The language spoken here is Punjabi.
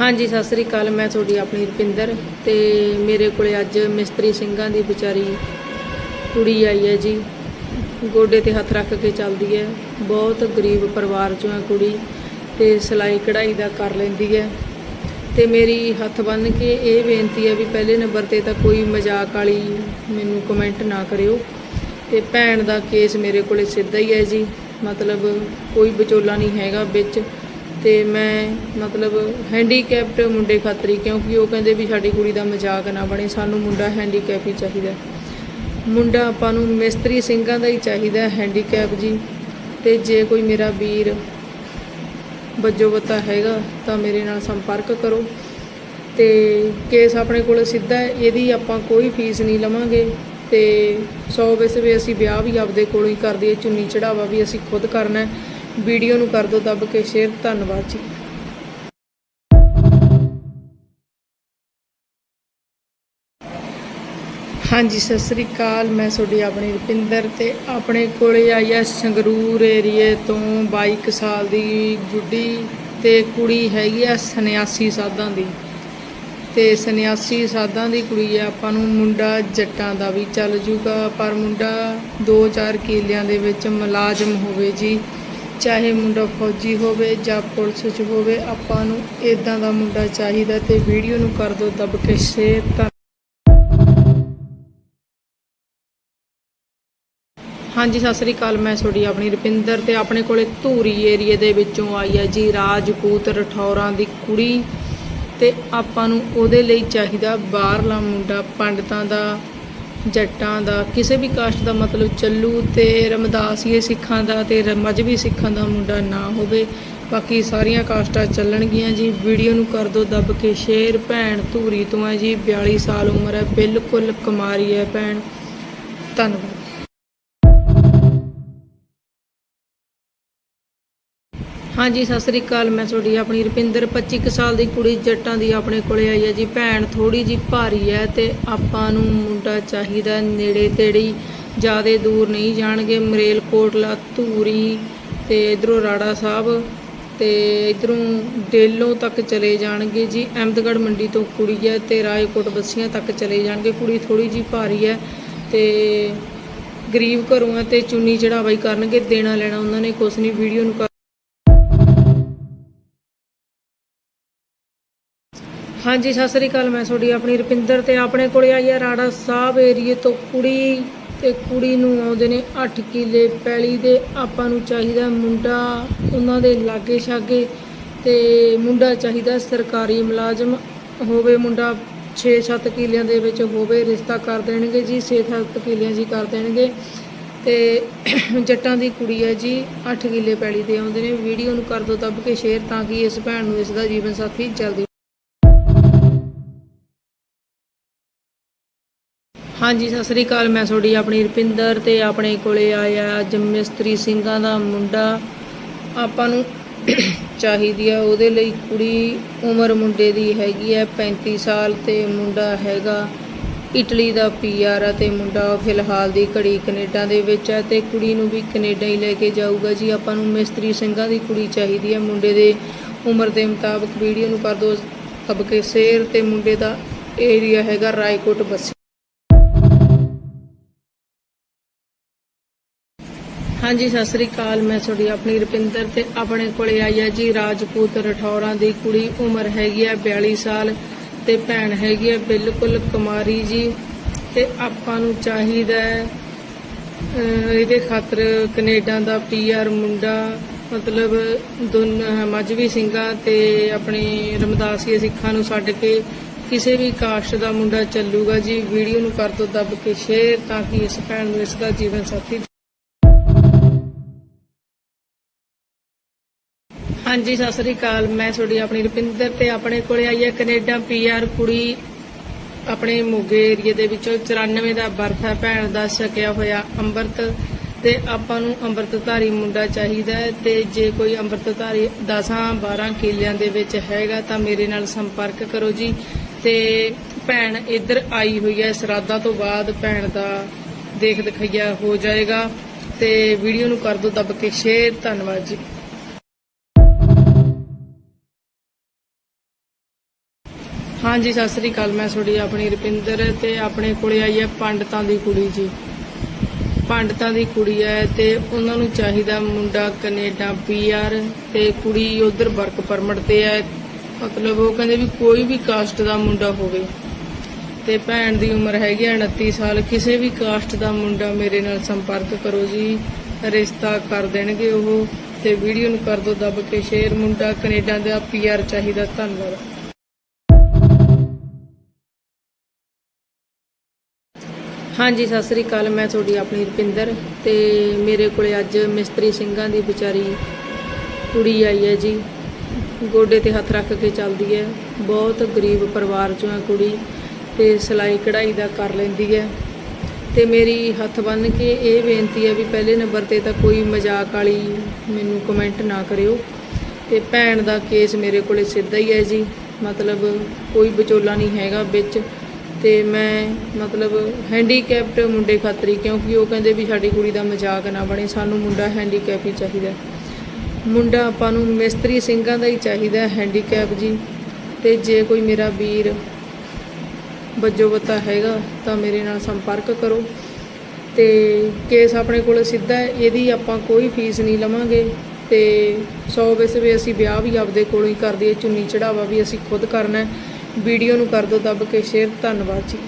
ਹਾਂਜੀ, ਸਤਿ ਸ੍ਰੀ ਅਕਾਲ। ਮੈਂ ਤੁਹਾਡੀ ਆਪਣੀ ਰੁਪਿੰਦਰ ਤੇ ਮੇਰੇ ਕੋਲੇ ਅੱਜ ਮਿਸਤਰੀ ਸਿੰਘਾਂ ਦੀ ਵਿਚਾਰੀ ਕੁੜੀ ਆਈ ਹੈ ਜੀ। ਗੋਡੇ ਤੇ ਹੱਥ ਰੱਖ ਕੇ ਚੱਲਦੀ ਹੈ। ਬਹੁਤ ਗਰੀਬ ਪਰਿਵਾਰ ਚੋਂ ਹੈ ਕੁੜੀ ਤੇ ਸਿਲਾਈ ਕਢਾਈ ਦਾ ਕਰ ਲੈਂਦੀ ਹੈ। ਤੇ ਮੇਰੀ ਹੱਥ ਬੰਨ ਕੇ ਇਹ ਬੇਨਤੀ ਹੈ ਵੀ ਪਹਿਲੇ ਨੰਬਰ ਤੇ ਤਾਂ ਕੋਈ ਮਜ਼ਾਕ ਵਾਲੀ ਮੈਨੂੰ ਕਮੈਂਟ ਨਾ ਕਰਿਓ। ਤੇ ਭੈਣ ਦਾ ਕੇਸ ਮੇਰੇ ਕੋਲੇ ਸਿੱਧਾ ਹੀ ਹੈ ਜੀ। ਮਤਲਬ ਕੋਈ ਵਿਚੋਲਾ ਨਹੀਂ ਹੈਗਾ ਵਿੱਚ। ਤੇ ਮੈਂ ਮਤਲਬ ਹੈਂਡੀਕੈਪਟ ਮੁੰਡੇ ਖਾਤਰੀ ਕਿਉਂਕਿ ਉਹ ਕਹਿੰਦੇ ਵੀ ਸਾਡੀ ਕੁੜੀ ਦਾ ਮਜ਼ਾਕ ਨਾ ਬਣੇ, ਸਾਨੂੰ ਮੁੰਡਾ ਹੈਂਡੀਕੈਪ ਹੀ ਚਾਹੀਦਾ। ਮੁੰਡਾ ਆਪਾਂ ਨੂੰ ਮਿਸਤਰੀ ਸਿੰਘਾਂ ਦਾ ਹੀ ਚਾਹੀਦਾ ਹੈਂਡੀਕੈਪ ਜੀ। ਤੇ ਜੇ ਕੋਈ ਮੇਰਾ ਵੀਰ ਵੱਜੋ ਬੱਜੋਬਤਾ ਹੈਗਾ, ਤਾਂ ਮੇਰੇ ਨਾਲ ਸੰਪਰਕ ਕਰੋ। ਤੇ ਕੇਸ ਆਪਣੇ ਕੋਲ ਸਿੱਧਾ ਇਹਦੀ ਆਪਾਂ ਕੋਈ ਫੀਸ ਨਹੀਂ ਲਵਾਂਗੇ। ਤੇ 100 ਵੈਸੇ ਵੀ ਅਸੀਂ ਵਿਆਹ ਵੀ ਆਪਦੇ ਕੋਲੋਂ ਹੀ ਕਰ ਦਈਏ, ਚੁੰਨੀ ਚੜਾਵਾ ਵੀ ਅਸੀਂ ਖੁਦ ਕਰਨਾ ਹੈ। ਵੀਡੀਓ ਨੂੰ ਕਰ ਦਿਓ ਦੱਬ ਕੇ ਸ਼ੇਅਰ, ਧੰਨਵਾਦ ਜੀ। ਹਾਂਜੀ, ਸਤਿ ਸ੍ਰੀ ਅਕਾਲ। ਮੈਂ ਤੁਹਾਡੀ ਆਪਣੀ ਰੁਪਿੰਦਰ ਤੇ ਆਪਣੇ ਕੋਲੇ ਆਈ ਹੈ ਸੰਗਰੂਰ ਏਰੀਏ ਤੋਂ 22 ਸਾਲ ਦੀ ਗੁੱਡੀ ਤੇ ਕੁੜੀ ਹੈਗੀ ਆ 89 ਸਾਧਾਂ ਦੀ। ਤੇ 89 ਸਾਧਾਂ ਦੀ ਕੁੜੀ ਆ, ਆਪਾਂ ਨੂੰ ਮੁੰਡਾ ਜੱਟਾਂ ਦਾ ਵੀ ਚੱਲ ਜੂਗਾ, ਪਰ ਮੁੰਡਾ 2-4 ਕਿਲਿਆਂ ਦੇ ਵਿੱਚ ਮੁਲਾਜ਼ਮ ਹੋਵੇ ਜੀ। ਚਾਹੇ ਮੁੰਡਾ ਫੌਜੀ ਹੋਵੇ ਜਾਂ ਪੁਲਿਸ 'ਚ ਹੋਵੇ, ਆਪਾਂ ਨੂੰ ਇਦਾਂ ਦਾ ਮੁੰਡਾ ਚਾਹੀਦਾ ਤੇ ਵੀਡੀਓ ਨੂੰ ਕਰ ਦਿਓ ਦੱਬ ਕੇ ਸ਼ੇਅਰ ਤਾਂ ਹਾਂਜੀ, ਸਤਿ ਸ੍ਰੀ ਅਕਾਲ, ਮੈਂ ਤੁਹਾਡੀ ਆਪਣੀ ਰੁਪਿੰਦਰ ਤੇ ਆਪਣੇ ਕੋਲੇ ਧੂਰੀ ਏਰੀਏ ਦੇ ਵਿੱਚੋਂ ਆਈ ਹੈ ਜੀ, ਰਾਜਪੂਤ ਰਠੌਰਾਂ ਦੀ ਕੁੜੀ ਤੇ ਆਪਾਂ ਨੂੰ ਉਹਦੇ ਲਈ ਚਾਹੀਦਾ ਬਾਹਰਲਾ ਮੁੰਡਾ ਪੰਡਤਾਂ ਦਾ ਜੱਟਾਂ ਦਾ, ਕਿਸੇ ਵੀ ਕਾਸਟ ਦਾ ਮਤਲਬ ਚੱਲੂ ਤੇ ਰਮਦਾਸੀਏ ਸਿੱਖਾਂ ਦਾ ਤੇ ਮਜ਼ਬੀ ਸਿੱਖਾਂ ਦਾ ਮੁੰਡਾ ਨਾ ਹੋਵੇ। ਬਾਕੀ ਸਾਰੀਆਂ ਕਾਸਟਾਂ ਚੱਲਣਗੀਆਂ ਜੀ। ਵੀਡੀਓ ਨੂੰ ਕਰ ਦਿਓ ਦੱਬ ਕੇ ਸ਼ੇਅਰ ਭੈਣ ਧੂਰੀ ਤੋਂ ਹੈ ਜੀ 42 ਸਾਲ ਉਮਰ ਹੈ। ਬਿਲਕੁਲ ਕੁਮਾਰੀ ਹੈ ਭੈਣ। ਧੰਨਵਾਦ। ਹਾਂਜੀ, ਸਤਿ ਸ੍ਰੀ ਅਕਾਲ। ਮੈਂ ਤੁਹਾਡੀ ਆਪਣੀ ਰੁਪਿੰਦਰ 25 ਕੁ ਸਾਲ ਦੀ ਕੁੜੀ ਜੱਟਾਂ ਦੀ ਆਪਣੇ ਕੋਲੇ ਆਈ ਹੈ ਜੀ। ਭੈਣ ਥੋੜੀ ਜੀ ਭਾਰੀ ਹੈ ਤੇ ਆਪਾਂ ਨੂੰ ਮੁੰਡਾ ਚਾਹੀਦਾ ਨੇੜੇ ਤੇੜੀ, ਜਿਆਦੇ ਦੂਰ ਨਹੀਂ ਜਾਣਗੇ। ਮਰੇਲ ਕੋਟਲਾ ਧੂਰੀ ਤੇ ਇਧਰੋਂ ਰਾੜਾ ਸਾਹਿਬ ਤੇ ਇਧਰੋਂ ਡੇਲੋਂ ਤੱਕ ਚਲੇ ਜਾਣਗੇ ਜੀ। ਅਹਿਮਦਗੜ੍ਹ ਮੰਡੀ ਤੋਂ ਕੁੜੀ ਹੈ ਤੇ ਰਾਏਕੋਟ ਬੱਸੀਆਂ ਤੱਕ ਚਲੇ ਜਾਣਗੇ। ਕੁੜੀ ਥੋੜੀ ਜੀ ਭਾਰੀ ਹੈ ਤੇ ਗਰੀਬ ਘਰੋਂ ਹੈ ਤੇ ਚੁੰਨੀ ਚੜਾਵਾਈ ਕਰਨਗੇ, ਦੇਣਾ ਲੈਣਾ ਉਹਨਾਂ ਨੇ ਕੁਛ ਨਹੀਂ। ਵੀਡੀਓ ਨੂੰ ਹਾਂਜੀ, ਸਤਿ ਸ੍ਰੀ ਅਕਾਲ, ਮੈਂ ਤੁਹਾਡੀ ਆਪਣੀ ਰੁਪਿੰਦਰ ਤੇ ਆਪਣੇ ਕੋਲੇ ਆਈ ਹੈ ਰਾੜਾ ਸਾਹਿਬ ਏਰੀਏ ਤੋਂ ਕੁੜੀ ਤੇ ਕੁੜੀ ਨੂੰ ਆਉਂਦੇ ਨੇ 8 ਕਿੱਲੇ ਪੈਲੀ ਦੇ, ਆਪਾਂ ਨੂੰ ਚਾਹੀਦਾ ਮੁੰਡਾ ਉਹਨਾਂ ਦੇ ਲਾਗੇ ਛਾਗੇ ਤੇ ਮੁੰਡਾ ਚਾਹੀਦਾ ਸਰਕਾਰੀ ਮੁਲਾਜ਼ਮ ਹੋਵੇ, ਮੁੰਡਾ 6-7 ਕਿੱਲਿਆਂ ਦੇ ਵਿੱਚ ਹੋਵੇ, ਰਿਸ਼ਤਾ ਕਰ ਦੇਣਗੇ ਜੀ 6-7 ਕਿੱਲਿਆਂ ਜੀ ਕਰ ਦੇਣਗੇ ਤੇ ਜੱਟਾਂ ਦੀ ਕੁੜੀ ਹੈ ਜੀ 8 ਕਿੱਲੇ ਪੈਲੀ ਦੇ ਆਉਂਦੇ ਨੇ, ਵੀਡੀਓ ਨੂੰ ਕਰ ਦਿਓ ਦੱਬ ਕੇ ਸ਼ੇਅਰ ਤਾਂ ਕਿ ਇਸ ਭੈਣ ਨੂੰ ਇਸ ਦਾ ਜੀਵਨ ਸਾਥੀ ਜਲਦੀ ਹਾਂਜੀ, ਸਤਿ ਸ੍ਰੀ ਅਕਾਲ। ਮੈਂ ਤੁਹਾਡੀ ਆਪਣੀ ਰੁਪਿੰਦਰ ਤੇ ਆਪਣੇ ਕੋਲੇ ਆਇਆ ਅੱਜ ਮਿਸਤਰੀ ਸਿੰਘਾਂ ਦਾ ਮੁੰਡਾ। ਆਪਾਂ ਨੂੰ ਚਾਹੀਦੀ ਆ, ਉਹਦੇ ਲਈ ਕੁੜੀ ਉਮਰ ਮੁੰਡੇ ਦੀ ਹੈਗੀ ਹੈ 35 ਸਾਲ ਤੇ ਮੁੰਡਾ ਹੈਗਾ ਇਟਲੀ ਦਾ ਪੀਆਰ ਆ ਤੇ ਮੁੰਡਾ ਫਿਲਹਾਲ ਦੀ ਘੜੀ ਕੈਨੇਡਾ ਦੇ ਵਿੱਚ ਹੈ ਤੇ ਕੁੜੀ ਨੂੰ ਵੀ ਕੈਨੇਡਾ ਹੀ ਲੈ ਕੇ ਜਾਊਗਾ ਜੀ। ਆਪਾਂ ਨੂੰ ਮਿਸਤਰੀ ਸਿੰਘਾਂ ਦੀ ਕੁੜੀ ਚਾਹੀਦੀ ਹੈ ਮੁੰਡੇ ਦੇ ਉਮਰ ਦੇ ਮੁਤਾਬਕ ਵੀਡੀਓ ਨੂੰ ਕਰ ਦਿਓ ਤਬ ਕੇ ਸ਼ੇਰ ਤੇ ਮੁੰਡੇ ਦਾ ਏਰੀਆ ਹੈਗਾ ਰਾਏਕੋਟ ਬੱਸੀ। ਹਾਂਜੀ, ਸਤਿ ਸ੍ਰੀ ਅਕਾਲ। ਮੈਂ ਤੁਹਾਡੀ ਆਪਣੀ ਰੁਪਿੰਦਰ ਤੇ ਆਪਣੇ ਕੋਲੇ ਆਈ ਹੈ ਜੀ। ਰਾਜਪੂਤ ਰਠੌਰਾਂ ਦੀ ਕੁੜੀ ਉਮਰ ਹੈਗੀ ਆ 42 ਸਾਲ ਤੇ ਭੈਣ ਹੈਗੀ ਹੈ ਬਿਲਕੁਲ ਕੁਮਾਰੀ ਜੀ ਤੇ ਆਪਾਂ ਨੂੰ ਚਾਹੀਦਾ ਇਹਦੇ ਖਾਤਰ ਕੈਨੇਡਾ ਦਾ ਪੀਆਰ ਮੁੰਡਾ, ਮਤਲਬ ਦੋਨ, ਮਜਵੀ ਸਿੰਘਾਂ ਤੇ ਆਪਣੇ ਰਮਦਾਸੀਏ ਸਿੱਖਾਂ ਨੂੰ ਛੱਡ ਕੇ ਕਿਸੇ ਵੀ ਕਾਸਟ ਦਾ ਮੁੰਡਾ ਚੱਲੂਗਾ ਜੀ। ਵੀਡੀਓ ਨੂੰ ਕਰ ਦਿਓ ਦੱਬ ਕੇ ਸ਼ੇਅਰ ਤਾਂ ਕਿ ਇਸ ਭੈਣ ਨੂੰ ਇਸ ਦਾ ਜੀਵਨ ਸਾਥੀ ਹਾਂਜੀ, ਸਤਿ ਸ੍ਰੀ ਅਕਾਲ। ਮੈਂ ਤੁਹਾਡੀ ਆਪਣੀ ਰੁਪਿੰਦਰ ਤੇ ਆਪਣੇ ਕੋਲੇ ਆਈ ਹੈ, ਕੈਨੇਡਾ ਪੀਆਰ ਕੁੜੀ ਆਪਣੇ ਮੋਗੇ ਏਰੀਏ ਦੇ ਵਿੱਚੋਂ 94 ਦਾ ਬਰਫ ਹੈ। ਭੈਣ ਦਾ ਛਕਿਆ ਹੋਇਆ ਅੰਮ੍ਰਿਤ ਤੇ ਆਪਾਂ ਨੂੰ ਅੰਮ੍ਰਿਤਧਾਰੀ ਮੁੰਡਾ ਚਾਹੀਦਾ ਹੈ ਤੇ ਜੇ ਕੋਈ ਅੰਮ੍ਰਿਤਧਾਰੀ 10 12 ਕਿਲਿਆਂ ਦੇ ਵਿੱਚ ਹੈਗਾ ਤਾਂ ਮੇਰੇ ਨਾਲ ਸੰਪਰਕ ਕਰੋ ਜੀ। ਤੇ ਭੈਣ ਇੱਧਰ ਆਈ ਹੋਈ ਹੈ ਸਰਾਧਾ ਤੋਂ ਬਾਅਦ ਭੈਣ ਦਾ ਦੇਖ ਦਿਖਾਈਆ ਹੋ ਜਾਏਗਾ। ਤੇ ਵੀਡੀਓ ਨੂੰ ਕਰ ਦਿਓ ਦੱਬ ਕੇ। ਸ਼ੇਅਰ, ਧੰਨਵਾਦ ਜੀ। ਹਾਂਜੀ, ਸਤਿ ਸ੍ਰੀ ਅਕਾਲ। ਮੈਂ ਤੁਹਾਡੀ ਆਪਣੀ ਰੁਪਿੰਦਰ ਤੇ ਆਪਣੇ ਕੋਲੇ ਆਈ ਹੈ ਪੰਡਤਾਂ ਦੀ ਕੁੜੀ ਜੀ। ਪੰਡਤਾਂ ਦੀ ਕੁੜੀ ਹੈ ਤੇ ਉਹਨਾਂ ਨੂੰ ਚਾਹੀਦਾ ਮੁੰਡਾ ਕੈਨੇਡਾ ਪੀਆਰ ਤੇ ਕੁੜੀ ਉਧਰ ਵਰਕ ਪਰਮਿਟ ਤੇ ਹੈ। ਮਤਲਬ ਉਹ ਕਹਿੰਦੇ ਵੀ ਕੋਈ ਵੀ ਕਾਸਟ ਦਾ ਮੁੰਡਾ ਹੋਵੇ। ਤੇ ਭੈਣ ਦੀ ਉਮਰ ਹੈਗੀ ਹੈ 29 ਸਾਲ। ਕਿਸੇ ਵੀ ਕਾਸਟ ਦਾ ਮੁੰਡਾ ਮੇਰੇ ਨਾਲ ਸੰਪਰਕ ਕਰੋ ਜੀ। ਰਿਸ਼ਤਾ ਕਰ ਦੇਣਗੇ ਉਹ ਤੇ ਵੀਡੀਓ ਨੂੰ ਕਰ ਦਿਓ ਦੱਬ ਕੇ, ਸ਼ੇਅਰ। ਮੁੰਡਾ ਕੈਨੇਡਾ ਦਾ ਪੀਆਰ ਚਾਹੀਦਾ। ਧੰਨਵਾਦ। ਹਾਂਜੀ, ਸਤਿ ਸ੍ਰੀ ਅਕਾਲ। ਮੈਂ ਤੁਹਾਡੀ ਆਪਣੀ ਰੁਪਿੰਦਰ ਤੇ ਮੇਰੇ ਕੋਲੇ ਅੱਜ ਮਿਸਤਰੀ ਸਿੰਘਾਂ ਦੀ ਵਿਚਾਰੀ ਕੁੜੀ ਆਈ ਹੈ ਜੀ। ਗੋਡੇ ਤੇ ਹੱਥ ਰੱਖ ਕੇ ਚੱਲਦੀ ਹੈ। ਬਹੁਤ ਗਰੀਬ ਪਰਿਵਾਰ ਚੋਂ ਹੈ ਕੁੜੀ ਤੇ ਸਿਲਾਈ ਕਢਾਈ ਦਾ ਕਰ ਲੈਂਦੀ ਹੈ। ਤੇ ਮੇਰੀ ਹੱਥ ਬੰਨ ਕੇ ਇਹ ਬੇਨਤੀ ਹੈ ਵੀ ਪਹਿਲੇ ਨੰਬਰ ਤੇ ਤਾਂ ਕੋਈ ਮਜ਼ਾਕ ਵਾਲੀ ਮੈਨੂੰ ਕਮੈਂਟ ਨਾ ਕਰਿਓ। ਤੇ ਭੈਣ ਦਾ ਕੇਸ ਮੇਰੇ ਕੋਲੇ ਸਿੱਧਾ ਹੀ ਹੈ ਜੀ। ਮਤਲਬ ਕੋਈ ਵਿਚੋਲਾ ਨਹੀਂ ਹੈਗਾ ਵਿੱਚ। ਤੇ ਮੈਂ ਮਤਲਬ ਹੈਂਡੀਕੈਪਟ ਮੁੰਡੇ ਖਾਤਰੀ ਕਿਉਂਕਿ ਉਹ ਕਹਿੰਦੇ ਵੀ ਸਾਡੀ ਕੁੜੀ ਦਾ ਮਜ਼ਾਕ ਨਾ ਬਣੇ, ਸਾਨੂੰ ਮੁੰਡਾ ਹੈਂਡੀਕੈਪ ਹੀ ਚਾਹੀਦਾ ਮੁੰਡਾ ਆਪਾਂ ਨੂੰ ਮਿਸਤਰੀ ਸਿੰਘਾਂ ਦਾ ਹੀ ਚਾਹੀਦਾ ਹੈਂਡੀਕੈਪ ਜੀ। ਤੇ ਜੇ ਕੋਈ ਮੇਰਾ ਵੀਰ ਵੱਜੋ ਬੱਤਾ ਹੈਗਾ, ਤਾਂ ਮੇਰੇ ਨਾਲ ਸੰਪਰਕ ਕਰੋ। ਤੇ ਕੇਸ ਆਪਣੇ ਕੋਲ ਸਿੱਧਾ ਇਹਦੀ ਆਪਾਂ ਕੋਈ ਫੀਸ ਨਹੀਂ ਲਵਾਂਗੇ। ਤੇ 100 ਵੈਸੇ ਵੀ ਅਸੀਂ ਵਿਆਹ ਵੀ ਆਪਦੇ ਕੋਲੋਂ ਹੀ ਕਰਦੇ ਚੁੰਨੀ ਚੜਾਵਾ ਵੀ ਅਸੀਂ ਖੁਦ ਕਰਨਾ ਹੈ। ਵੀਡੀਓ ਨੂੰ ਕਰ ਦਿਓ ਦੱਬ ਕੇ ਸ਼ੇਅਰ ਧੰਨਵਾਦ ਜੀ।